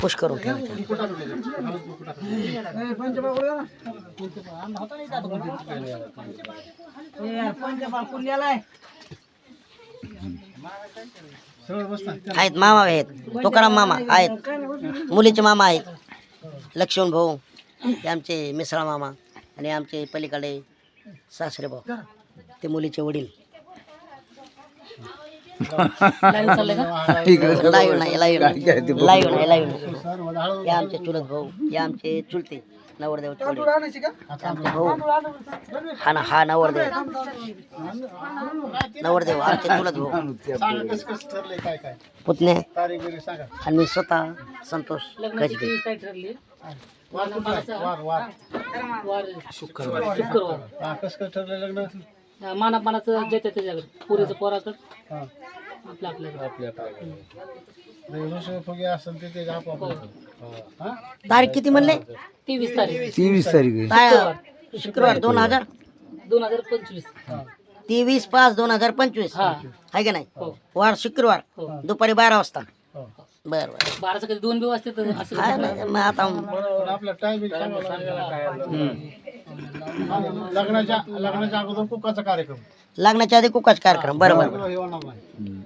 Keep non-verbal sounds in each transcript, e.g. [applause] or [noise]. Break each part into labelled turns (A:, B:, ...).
A: पुष्कर करून ठेवायचं आहेत मामा आहेत तुकाराम मामा आहेत मुलीचे मामा आहेत लक्ष्मण भाऊ ते आमचे मिसळा मामा आणि आमचे पलीकडे सासरे भाऊ ते मुलीचे वडील. लाईव्ह नाही लाईव्ह नाही. लाईव्ह नाही लाईव्ह नाही. हे आमचे चुलत भाऊ हे आमचे चुलते नवरदेवचे वडील आमचे भाऊ. हा ना हा नवरदेव. नवरदेव आमचे चुलत भाऊ. पुतणे आणि मी स्वतः संतोष गजबे
B: मानापानाचं देते त्याच्याकडे पुरीचं पोराकडे. आपल्या आपल्याकडे.
A: तारीख किती म्हणले?
B: तेवीस तारीख.
C: तेवीस तारीख.
A: काय? शुक्रवार. दोन हजार?
B: दोन हजार पंचवीस.
A: तेवीस पाच दोन हजार पंचवीस.
B: हा.
A: आहे का नाही?
B: हो.
A: वार शुक्रवार.
B: हो.
A: दुपारी बारा वाजता. बर बर.
B: बाराचं कधी दोन बी वाजते तर असं
A: हा ना, मग आता
D: लग्नाच्या लग्नाच्या अगोदर कुकाचा कार्यक्रम.
A: लग्नाच्या आधी कुकाच कार्यक्रम. बरोबर
D: हे होणार नाही. तुम्ही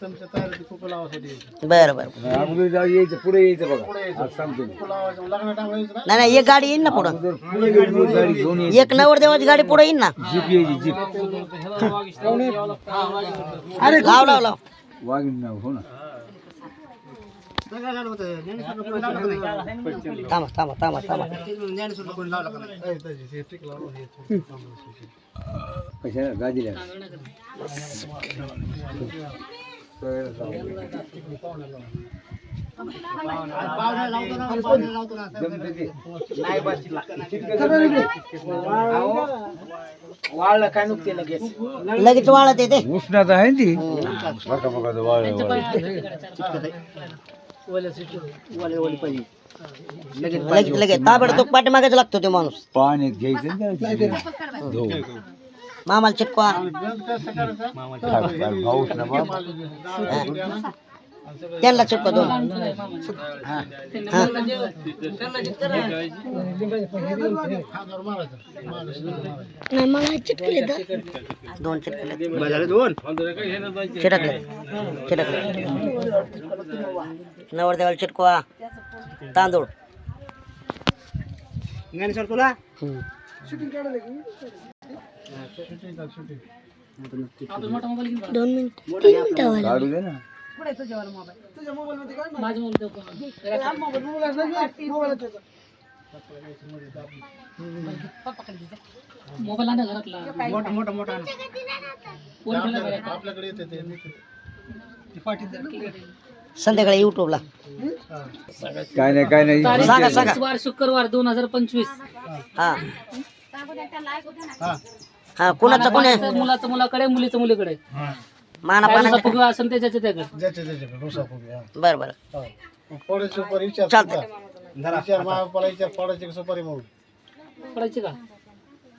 D: तुमच्या तयारीत कुक लावासाठी यायचं.
A: बरं बरं
C: अगोदर जाऊ यायचं पुढे यायचं बघा आज सांगतो मी.
D: कुक लावायचं लग्न टाइमला यायचं ना
A: नाही नाही एक गाडी येईन ना पुढं
C: अगोदर पुढे गाडी गाडी घेऊन यायची
A: एक नवरदेवाची गाडी पुढे येईन ना
C: जीप यायची जीप
A: लाव लाव लाव
C: वाघीण नाव हो ना
A: थांबा थांबा थांबा थांबा
C: कशाला गादीला
A: लगेच वाळत येते.
C: उष्णता आहे ती. हो.
A: लगेच लगेच. ताबडतोब पाठीमागेच लागतो ते माणूस.
C: पाण्यात घ्यायचं
A: मामाला
C: चिटकवा.
A: त्यांना चिटकवा दोन. नाही मला चिटकले दोन चिटकले. दोन नवरदेवाला चिटकवा. तांदूळ.
B: दोन मिनिट. तीन
C: काढू दे ना.
A: संध्याकाळी युट्यूबला
C: काय नाही काय नाही.
A: तारीख सांगा,
B: सांगा. शुक्रवार दोन हजार पंचवीस.
A: हा. कुणाचं कोणी
B: मुलाचं मुलाकडे मुलीचं मुलीकडे
A: माना पाना
B: काय फुगवा असेल त्याच्या त्याच्याकडे
D: ज्याचे त्याच्याकडे डोसा फुगे हा.
A: बरं बरं
D: हा. मग पोळ्याची सुपारी विचार
A: चालतंय.
D: सुद्धा. विचार महापाला विचार पोळ्याची सुपारी म्हणून
B: पडायची का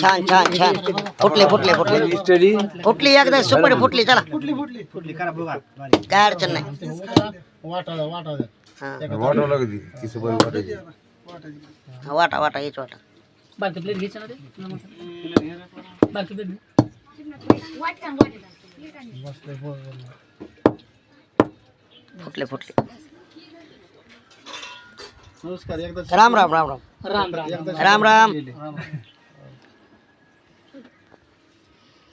A: छान छान छान. फुटले फुटले फुटले.
C: स्टडी
A: फुटली एकदा सुपारी फुटली चला. काय अडचण नाही.
D: वाटा वाटा.
A: हा.
C: ती सुपारी वाटायची
A: हा, वाटा वाटा हेच वाटा.
B: प्लेट घ्यायची ना प्लेट.
A: फुटले फुटले.
D: नमस्कार एकदा
A: राम राम राम. राम
B: राम राम.
A: राम राम.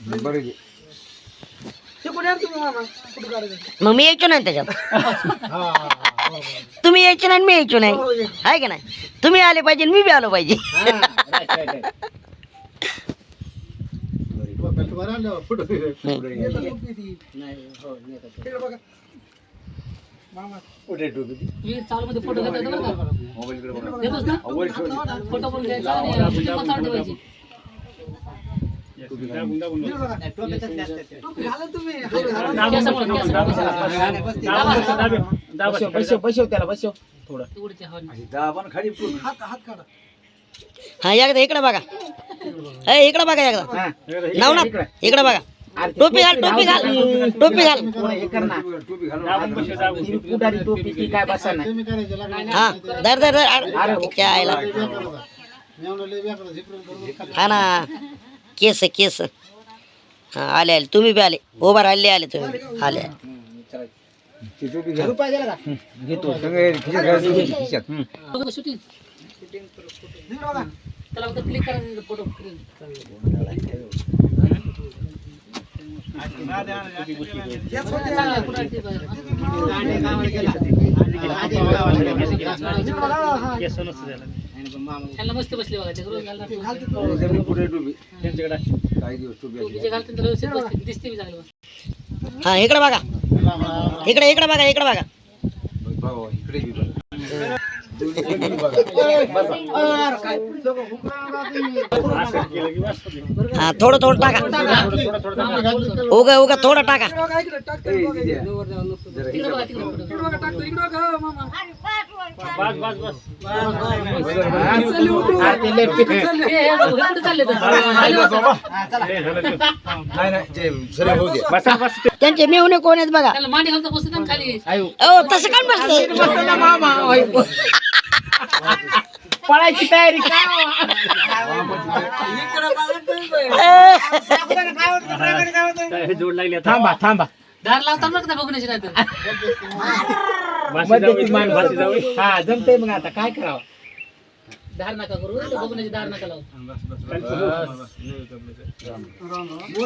C: बरं. घे.
A: मग मी यायचो नाही त्याच्यात. [laughs] तुम्ही यायचे नाही आणि मी यायचो नाही. आहे की नाही? तुम्ही आले पाहिजे आणि मी बी आलो पाहिजे.
D: बरं आलं फोटो
B: मी चालू मध्ये फोटो घेतो बरं का?
C: मोबाईलकडे बघा.
B: घेतोस ना? फोटो पण घ्यायचा आणि पुस्तक पण चालू ठेवायची.
A: हा एकदा इकडे बघा ए इकडे बघा एकदा नाव ना इकडे बघा टोपी घाल टोपी घाल टोपी घाल
C: टोपी
D: तुम्ही करायचे लागले
A: हा दर दर दर क्या आयला. हा ना केस केस. हां आले आले. तुम्ही बी आले. उभा राहिले आले तुम्ही आले.
C: घेतो सगळे खिशात
B: त्याला त्यांना मस्त बसले बघा ते रोज घालणार
C: जमिनी पुढे टोपी? काही दिवस
B: व्यवस्थित बसते दिसते मी चांगलं
A: हा इकडे बघा. इकडे इकडे बघा इकडे बघा.
C: बघा, इकडे.
A: हा थोडं थोडं टाका. उगा उगा थोडं टाका. त्यांचे मेहुणे कोण आहेत बघा? तसं काय बसले [laughs]
E: पळायची तयारी काय थांबा थांबा.
B: दार लावता बघ ना बघण्याची नाही तर.
E: हा जमतंय मग आता. काय करावं?
B: दार नका करू ते बघण्याची दार नका लावू.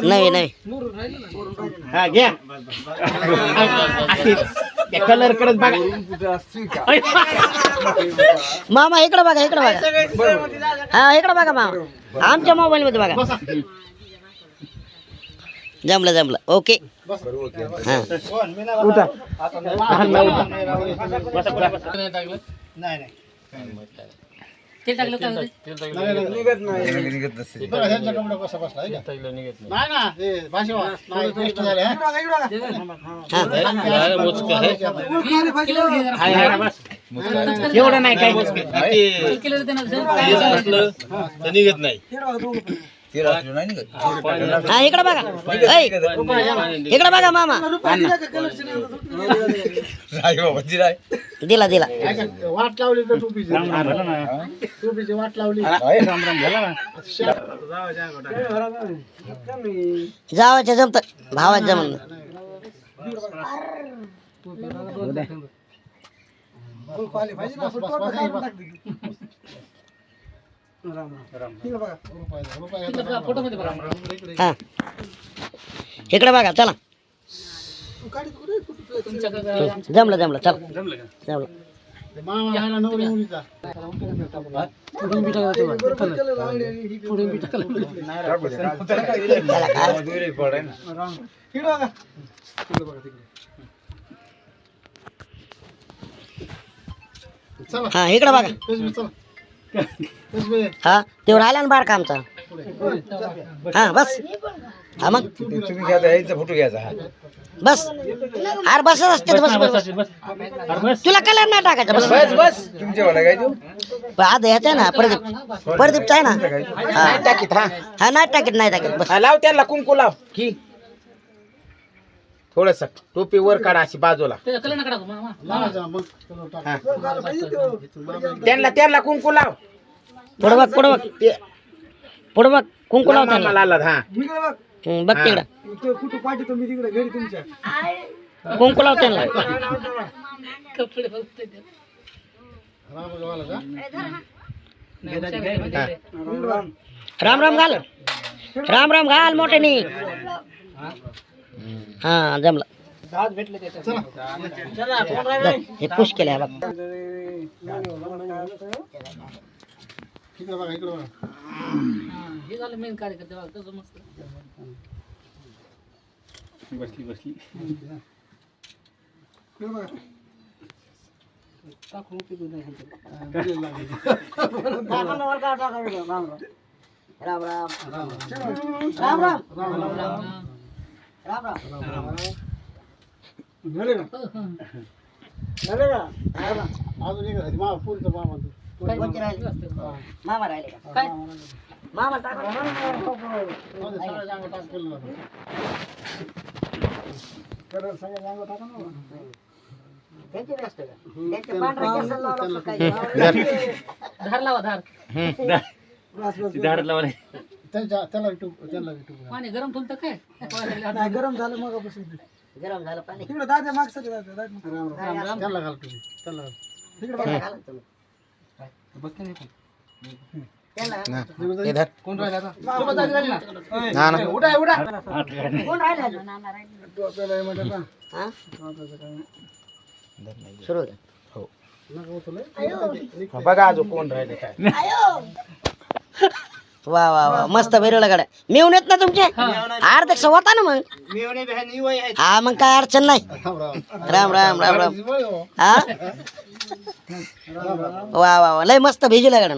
A: नवी नवी
E: हा घ्या. कलर करत बघा.
A: मामा इकडे बघा इकडे बघा. हा इकडे बघा मामा. आमच्या मोबाईल मध्ये बघा. जमलं जमलं. ओके. हा.
D: नाही नाही
B: ते टाकलं काय होते
C: निघत नसते.
D: बघा ह्यांच्या कमरा कसा बसला आहे का? नाही. ना ते भाषेवा नाही टेस्ट झाले हा?
E: एवढं नाही काय.
B: केलं ते ना
C: ते रात्री नाही. निघत
A: हा इकडे बघा. ऐ, इकडे बघा मामा. दिला दिला?
D: वाट लावली तर टोपीची टोपीची वाट लावली.
A: जावाच्या जमत. जमन
B: फोटो मध्ये बघा
A: हा. इकडे बघा चला. जमलं जमलं चला. जमलं हा इकडे. बघा. हा तेव्हा राहिला ना बारका आमचा. हा बस. हा मग?
C: तुम्ही घ्यायचा यायचा फोटो घ्यायचा हा.
A: बस. अरे बसत असते बस बस तुला कलर नाही टाकायचा बस.
C: बस बस. काय देऊ?
A: आता ह्याचा आहे ना प्रदीप. प्रदीपचा आहे ना. हा.
E: टाकीत हा.
A: हा नाही टाकीत नाही टाकीत बस.
E: लाव त्याला कुंकू लाव. की? थोडस टोपी वर काढा अशी बाजूला.
B: ते मामा.
E: हा. त्यांना त्यांना कुंकू लाव.
A: पुढं बघ पुढं बघ.
E: ते
A: पुढं बघ कुंकू लाव त्याला
E: लाला हा.
A: हं, बघ तिकडं.
D: कुठं पाठवतो मी तिकडे घरी तुमच्या.
A: कुंकू लाव त्यांना.
B: कपडे बघते ते.
D: रामगावाला का?
B: नाही, हुशार आहे ते.
A: राम राम. घाल. राम राम घाल मोठ्यानी. हा जमलं धर, हे पुश केले बघ
D: इकडे बघा इकडे बघा
B: हा, हे
A: राम राम. राम राम.
D: अजून एक मामा पुरीचा मामा तो.
B: काय
A: कोणते राहिले?
B: असते?
A: मामा राहिले का?
B: काय?
A: मामा टाका.
D: हो, ते सगळ्या जागा टाक केलं ना.
A: त्यांचे व्यस्त का? त्यांचे पांढऱ्या केसाला लावलं असं काय? [laughs] [laughs] [laughs]
B: धार. लावा धार.
D: त्यांच्या त्याला विटू त्याला विटू
B: पाणी गरम ठेवलं तर काय?
A: गरम झालं पाणी.
D: त्याला घाल तुम्ही. त्याला घाल.
A: त्याला घाला तुम्ही. त्याला घाला.
D: कोण राहिला आता?
A: कोण राहिलं अजून? हा? सुरू होतं.
E: बघा अजून कोण राहिले काय.
A: वा वा वा. मस्त भैरवला गाड्या मिळून येत ना तुमचे? अर्ध होता ना मग? हा मग काय अडचण नाही. राम राम. राम राम हा. वा वा वा. लय मस्त भिजला गाड्या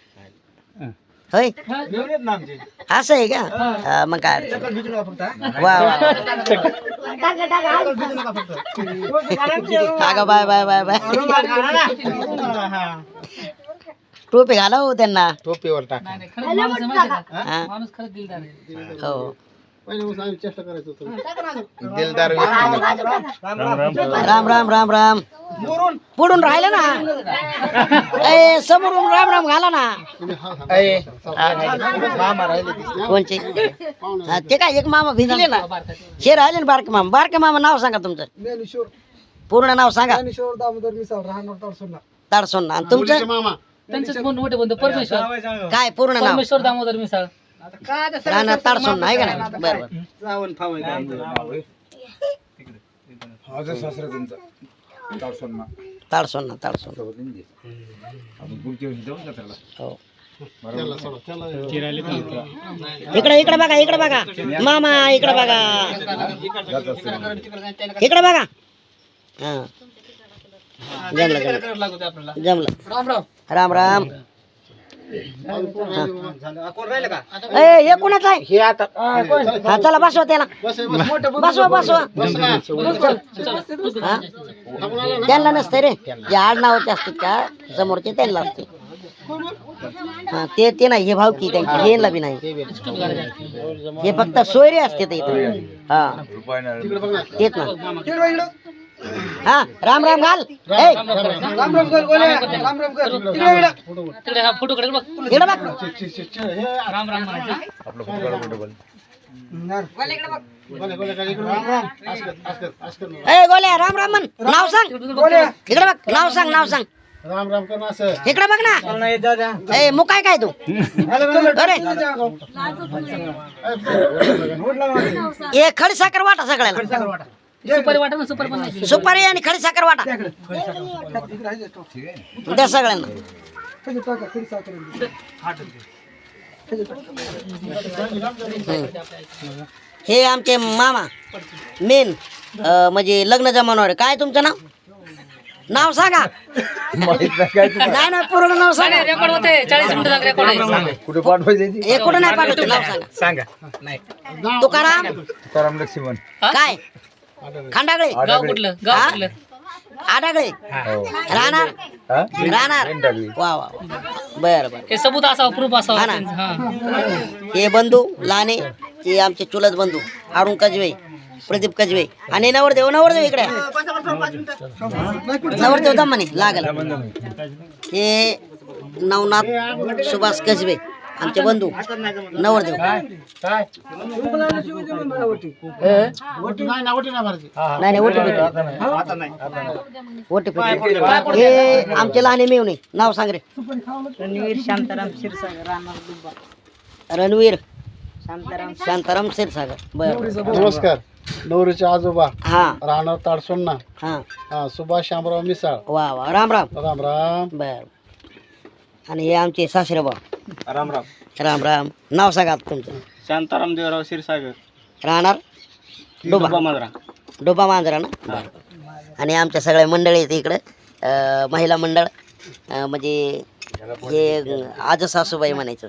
A: होय? असं आहे का? हा, मग काय अडचण. वा वा अगं बाय बाय बाय बाय. टोपी घाला हो त्यांना.
E: टोपीवर टाक.
B: खरंच आहे
A: हा.
B: माणूस खरंच दिलदार आहे.
A: हो.
D: पहिले उस आम्ही चेष्टा करायचो होतो.
E: दिलदार व्यक्ती.
A: राम राम राम राम. पुढून. राहिलं ना? ए समोरून राम राम घाला ना.
D: तुम्ही.
E: अये, मामा राहिले ते.
A: कोणचे? हा, ते काय एक मामा भिजले ना. हे राहिले ना बारके मामा. बारके मामा नाव सांगा तुमचं. पूर्ण नाव सांगा. ताडसोन ना आणि
D: मुलीचे
A: तुमचं
D: मामा
B: त्यांचेच मोठे बंधू? परमेश्वर.
A: काय पूर्ण नाव?
B: परमेश्वर दामोदर मिसाळ.
A: राहणार ताडसोन नाही का नाही?
C: माझं सासरा तुमचा. ताडसोन. ना
A: ताडसोन ताडसोन
C: पुढच्या वर्षी त्याला.
A: हो. इकडे इकडे बघा इकडे बघा. मामा इकडे बघा. इकडे बघा. हा. जमलं जमलं जमलं.
B: राम राम.
A: राम राम. ए हे कुणाचं आहे?
E: हे आता
A: हा चला बसवा त्याला. बसवा बसवा. हा? त्यांना नसते रे. जे आडनावाचे असतात का समोरचे त्यांना असते हा ते ते नाही हे भावकी त्यांची हे बी नाही. हे फक्त सोयरे असते ते इथं. हा. तेच ना. हा राम राम घाल. ए.
B: तिकडे हा फोटो काढेल बघ.
A: इकडे बघ.
B: राम राम म्हणायचं
C: आपलं फोटो काढा फोटो बोल.
D: गोले गोले काय इकडे बघ. असं कर, असं कर, असं कर ना.
A: ए गोल्या राम राम म्हण. नाव सांग. इकडे बघ. नाव सांग नाव सांग.
D: राम राम कर ना
A: इकडे बघ ना. ए मुकाय काय तू? अरे ए खडी साखर वाटा सगळ्याला.
B: सुपारी वाटा ना सुपारी पण नाही.
A: सुपारी आणि खडी साखर वाटा. द्या सगळ्यांना. हे आमचे मामा मेन म्हणजे लग्न जमावणार काय तुमचं नाव? नाव सांगा. नाही नाही पूर्ण नाव सांगा.
B: रेकॉर्ड होते. चाळीस मिनिटं झाले रेकॉर्ड आहे
C: कुठे पाठवायचं
A: हे कुठं नाही पाठवतो? नाव सांगा.
E: सांगा. नाही.
A: तुकाराम?
C: तुकाराम लक्ष्मण.
A: काय? खंडागळे.
B: गाव कुठलं? गाव? कुठलं?
A: आडागळे. राहणार?
C: हा?
A: राहणार. वा वा वा. बर बर.
B: हे सबूत असावं प्रूफ असावं
A: हा ना.
B: त्यांचं, हा.
A: हे बंधू लहाने हे आमचे चुलत बंधू अरुण कजवे प्रदीप कजवे. आणि नवरदेव नवरदेव इकडे. नवरदेव दमाने लागल. हे नवनाथ सुभाष कजवे. आमचे बंधू. नवरदेव.
D: नाही ना ओटी नाही
A: नाही नाही ओटी ओटी हे आमचे लहाने मेवणे नाव सांग रे. रणवीर शांताराम क्षीरसागर रणवीर. शांताराम शांताराम क्षीरसागर. बर.
D: नमस्कार. नवरीचे आजोबा.
A: हा.
D: राहणार ताडसोन्ना.
A: हा.
D: हा सुभाष शामराव मिसाळ.
A: वा वा. राम राम.
D: राम राम.
A: बर. आणि हे आमचे सासरे भाऊ.
E: राम राम.
A: राम राम. नाव सांगा आता तुमचं.
E: शांताराम देवराव क्षीरसागर.
A: राहणार? डोबा.
E: मांजरा.
A: डोबा मांजरा ना? बरं. आणि आमच्या सगळ्या मंडळी आहेत इकडं. अं, महिला मंडळ अं, म्हणजे हे आज सासूबाई म्हणायचं.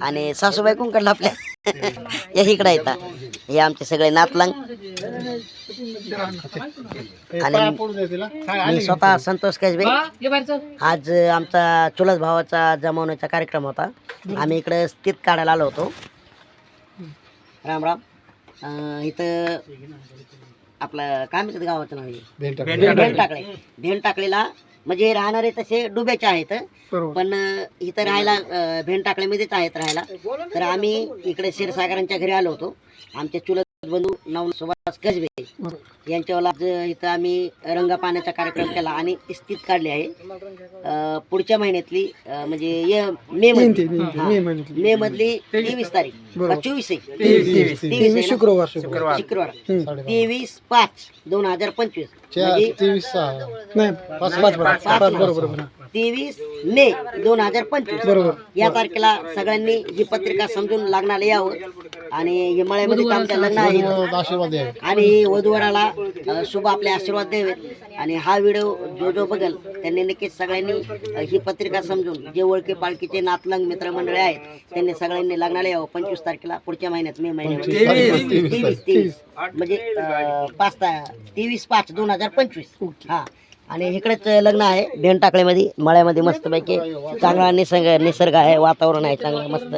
A: आणि सासूबाई कोणकडलं आपल्या? [laughs] या इकडं येतात हे आमचे सगळे नातलंग. आणि
D: पडू दे तिला
A: मी स्वतः संतोष कसबे. आज आमचा चुलत भावाचा जमवण्याचा कार्यक्रम होता. आम्ही इकडे स्थित काढायला आलो होतो. राम राम. अं, इथं आपलं काय म्हणतात गावाचं नाव हे? भेंड टाकळे. भेंड टाकलेला म्हणजे राहणारे तसे डुब्याचे आहेत. पण इथं राहायला अं, भेंड टाकळेमध्येच आहेत राहायला. तर आम्ही इकडे क्षीरसागरांच्या घरी आलो होतो. आमचे चुलत बंधू नव सुभाष गजबे यांच्यावर आज इथं आम्ही रंगा पाण्याचा कार्यक्रम केला आणि स्थित काढली आहे. अं, पुढच्या महिन्यातली अं, म्हणजे य- मे हा. मे मधली. तेवीस तारीख. का चोवीस आहे. तेवीस शुक्रवार शुक्रवार. तेवीस पाच दोन हजार पंचवीस. म्हणजे
D: तेवीस सहा.
A: पाच बरोबर. तेवीस मे दोन हजार पंचवीस. बरोबर. या तारखेला सगळ्यांनी ही पत्रिका समजून लागणार यावं. आणि हिमालयामध्ये आमचं लग्न आहे. आणि वधूवराला शुभ आपले आशीर्वाद द्यावेत. आणि हा व्हिडिओ जो जो बघल त्यांनी नक्कीच सगळ्यांनी ही पत्रिका समजून जे ओळखी पालखीचे नातलंग मित्रमंडळी आहेत त्यांनी सगळ्यांनी लग्नाला यावं. पंचवीस तारखेला पुढच्या महिन्यात मे महिन्यात तेवीस तेवीस म्हणजे पाच तेवीस पाच दोन हजार पंचवीस. हा. आणि इकडेच लग्न आहे. भेंड टाकळेमध्ये मळ्यामध्ये मस्तपैकी. चांगला निसर्ग निसर्ग आहे वातावरण आहे चांगलं मस्त.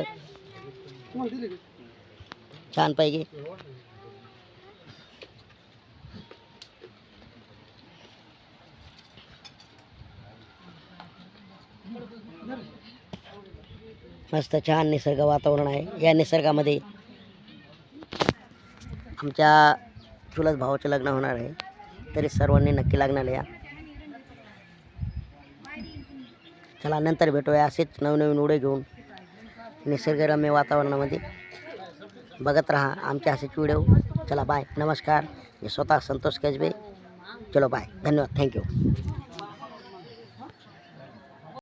A: छान पैकी मस्त छान निसर्ग वातावरण आहे. या निसर्गामध्ये आमच्या चुलत भावाचं लग्न होणार आहे. तरी सर्वांनी नक्की लग्नाला या. चला नंतर भेटूया असेच नवनवीन उडे घेऊन निसर्गरम्य वातावरणामध्ये. बघत राहा आमचे असेच व्हिडिओ चला बाय नमस्कार. मी स्वतः संतोष केजबे. चलो बाय धन्यवाद. थँक्यू